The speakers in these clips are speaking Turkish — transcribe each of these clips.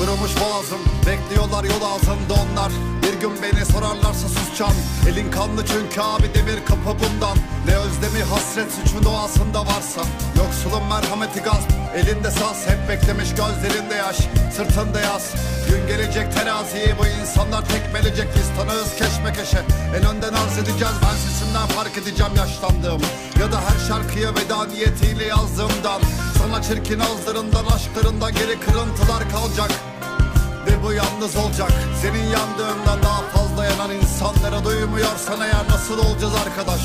Kurumuş boğazım Bekliyorlar yol ağzında onlar. Bir gün beni sorarlarsa susacağım. Elin kanlı çünkü abi demir kapı bundan. Ne özlemi hasret suçun doğasında varsa. Yoksulun merhameti gazp Elinde saz. Hep beklemiş gözlerinde yaş Sırtında yaz. Gün gelecek teraziyi bu insanlar tekmelecek Biz tanığız keşmekeşe En önden arz edeceğiz ben sesimden fark edeceğim yaşlandığımı. Ya da her şarkıya veda niyetiyle yazdığımdan. Sana çirkin ağızlarından aşklarından geri kırıntılar kalacak. Ve bu yalnız olacak. Senin yandığından daha fazla yanan insanlara duymuyorsan eğer nasıl olacağız arkadaş?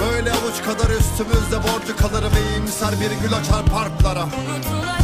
Böyle avuç kadar üstümüzde borcu kalır ve iyimser bir gül açar parklara. Unutulacak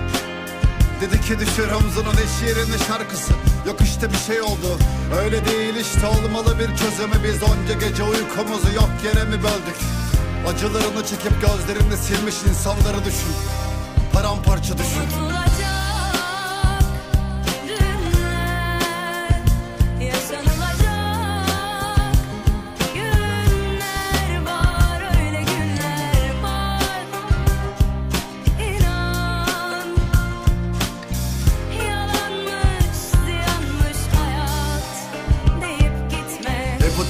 Dedi ki düşür omzunun eş yerine şarkısı. Yok işte bir şey oldu. Öyle değil işte olmalı bir çözümü. Biz onca gece uykumuzu yok yere mi böldük? Acılarını çekip gözlerini silmiş insanları düşün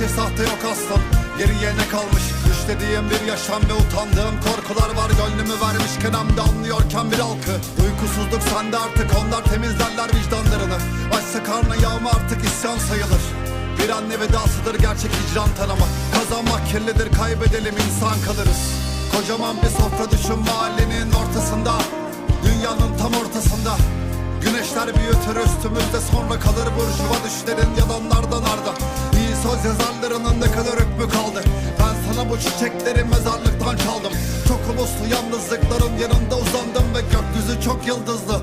şey sahte yok aslan. Geriye ne kalmış? Düşlediğim bir yaşam ve utandığım korkular var. Gönlümü vermişken hem de anlıyorken bir halkı Uykusuzluk sende artık onlar temizlerler vicdanlarını. Açsa karnı yağma artık isyan sayılır. Bir anne vedasıdır gerçek hicran tanıma Kazanmak kirlidir kaybedelim insan kalırız. Kocaman bir sofra düşün mahallenin ortasında. Dünyanın tam ortasında. Güneşler büyütür üstümüzde sonra kalır burjuva. Düşlerin yalanlardan söz yazarlarının ne kadar hükmü kaldı. Ben sana bu çiçekleri mezarlıktan çaldım. Çok uluslu yalnızlıkların yanında uzandım ve gökyüzü çok yıldızlı